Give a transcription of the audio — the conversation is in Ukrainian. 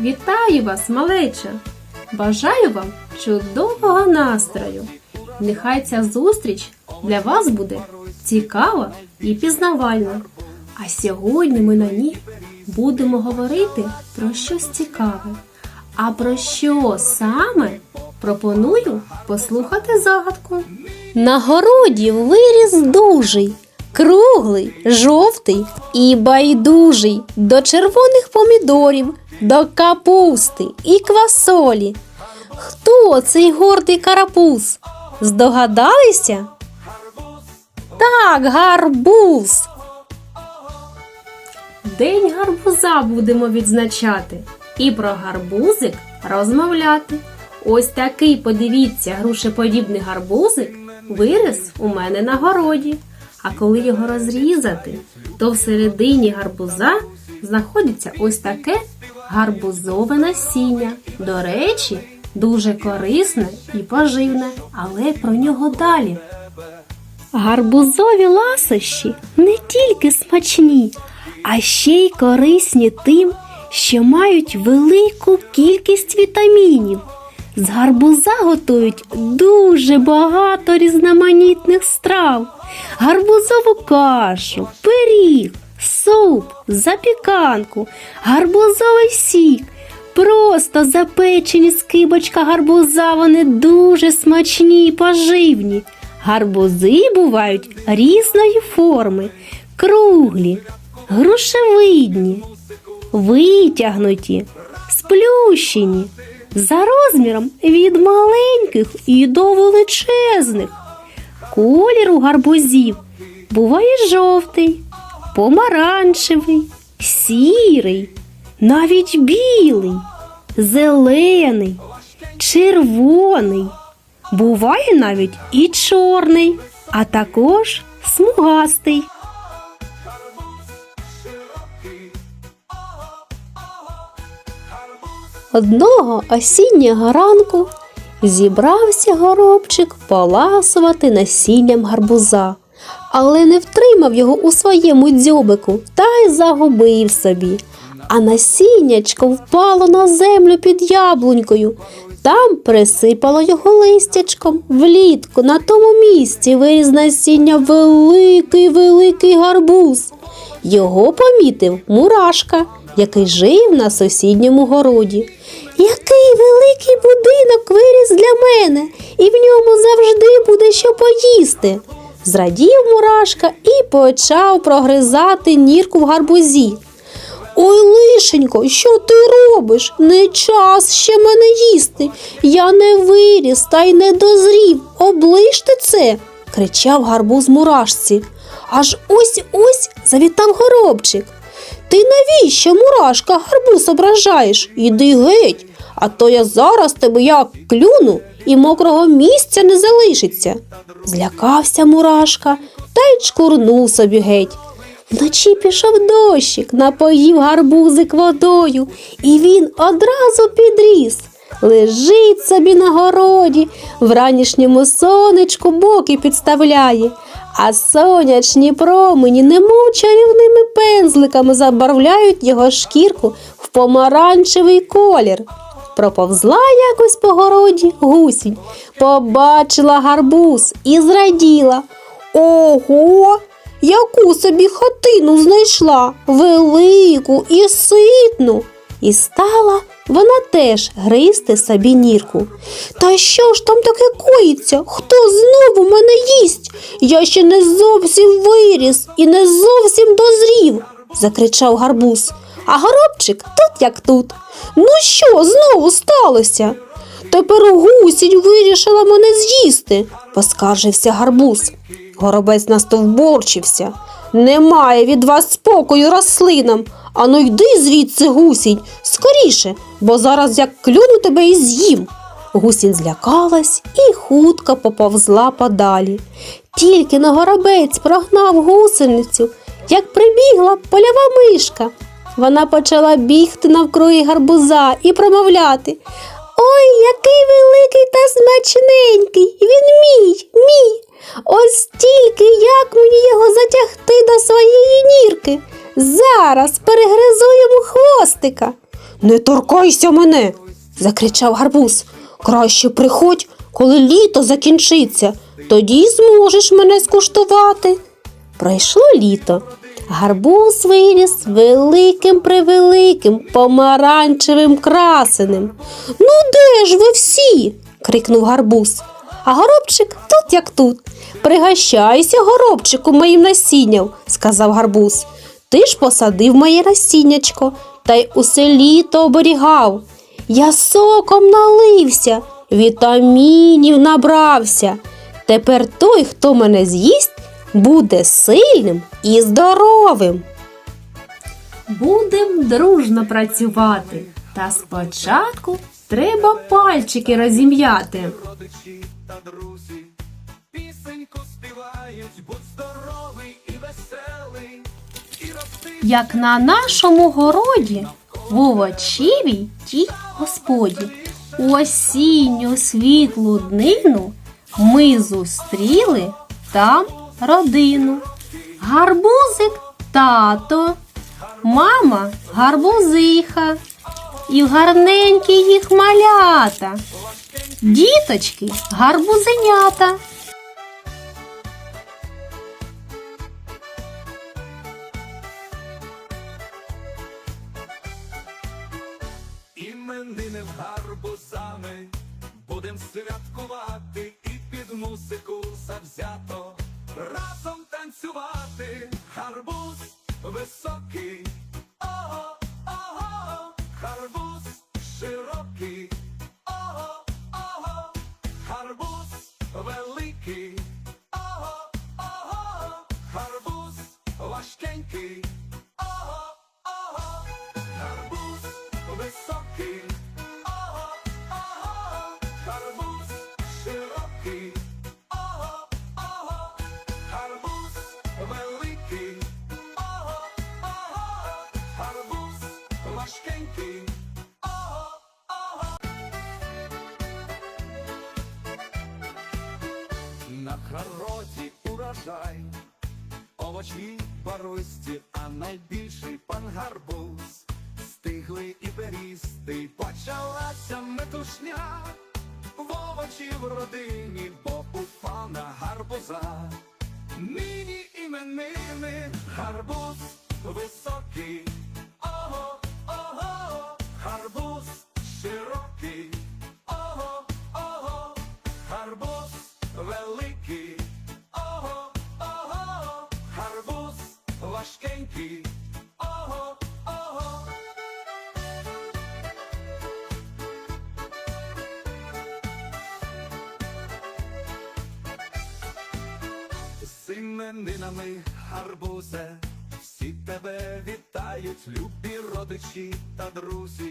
Вітаю вас, малеча! Бажаю вам чудового настрою! Нехай ця зустріч для вас буде цікава і пізнавальна. А сьогодні ми на ній будемо говорити про щось цікаве. А про що саме пропоную послухати загадку. На городі виріс дужий, круглий, жовтий і байдужий до червоних помідорів, до капусти і квасолі. Хто цей гордий карапуз? Здогадалися? Так, гарбуз. День гарбуза будемо відзначати і про гарбузик розмовляти. Ось такий, подивіться, грушеподібний гарбузик виріс у мене на городі. А коли його розрізати, то всередині гарбуза знаходиться ось таке гарбузове насіння. До речі, дуже корисне і поживне, але про нього далі. Гарбузові ласощі не тільки смачні, а ще й корисні тим, що мають велику кількість вітамінів. З гарбуза готують дуже багато різноманітних страв: гарбузову кашу, пиріг, суп, запіканку, гарбузовий сік. Просто запечені з кибочка гарбуза, вони дуже смачні і поживні. Гарбузи бувають різної форми, круглі, грушевидні, витягнуті, сплющені, за розміром від маленьких і до величезних. Колір у гарбузів буває жовтий, помаранчевий, сірий, навіть білий, зелений, червоний. Буває навіть і чорний, а також смугастий. Одного осіннього ранку зібрався горобчик поласувати насінням гарбуза, але не втримав його у своєму дзьобику та й загубив собі. А насіннячко впало на землю під яблунькою. Там присипало його листячком. Влітку на тому місці виріз насіння великий великий гарбуз. Його помітив мурашка, який жив на сусідньому городі. Який великий будинок виріс для мене, і в ньому завжди буде що поїсти. Зрадів мурашка і почав прогризати нірку в гарбузі. Ой, лишенько, що ти робиш? Не час ще мене їсти. Я не виріс та й не дозрів. Оближте це, кричав гарбуз мурашці. Аж ось ось завітав горобчик. Ти навіщо, мурашка, гарбуз ображаєш? Іди геть, а то я зараз тебе як клюну і мокрого місця не залишиться. Злякався мурашка та й чкурнув собі геть. Вночі пішов дощик, напоїв гарбузик водою, і він одразу підріс. Лежить собі на городі, вранішньому сонечку боки підставляє, а сонячні промені, немов чарівними пензликами забарвляють його шкірку в помаранчевий колір. Проповзла якось по городі гусінь, побачила гарбуз і зраділа. Ого, яку собі хатину знайшла, велику і ситну. І стала вона теж гризти собі нірку. Та що ж там таке коїться? Хто знову мене їсть? Я ще не зовсім виріс і не зовсім дозрів, закричав гарбуз. А горобчик тут як тут. Ну що знову сталося? Тепер гусінь вирішила мене з'їсти, поскаржився гарбуз. Горобець настовборчився. Немає від вас спокою рослинам. Ану йди звідси, гусінь, скоріше, бо зараз як клюну тебе і з'їм. Гусінь злякалась і хутко поповзла подалі. Тільки на горобець прогнав гусеницю, як прибігла польова мишка. Вона почала бігти навкруги гарбуза і промовляти. Ой, який великий та смачненький. Він мій, мій. Ось тільки як мені його затягти до своєї нірки. Зараз перегризу йому хвостика. Не торкайся мене, закричав гарбуз. Краще приходь, коли літо закінчиться, тоді зможеш мене скуштувати. Пройшло літо. Гарбуз виріс великим превеликим помаранчевим красеним. Ну де ж ви всі? крикнув гарбуз. А горобчик тут як тут. Пригощайся, горобчику, моїм насінням, сказав гарбуз. Ти ж посадив моє насіннячко, та й усе літо оберігав. Я соком налився, вітамінів набрався. Тепер той, хто мене з'їсть, буде сильним і здоровим. Будем дружно працювати. Та спочатку треба пальчики розім'яти. родичі та друзі, пісеньку співають, будь здоровий і веселий, Як на нашому городі, в овочевій тій господі, осінню світлу днину ми зустріли там родину. Гарбузик тато, мама гарбузиха, і гарненькі їх малята, діточки гарбузенята. іменини в гарбузами, будем святкувати і під музику завзято разом танцювати. Гарбуз високий, важкенький, ого, ого. На городі урожай, овочі барусті, а найбільший пан гарбуз. Стиглий і перістий, почалася метушня, в овочі в родині, бо у пана гарбуза. Нині іменини гарбуз високий, іменинами гарбузе, всі тебе вітають, любі родичі та друзі.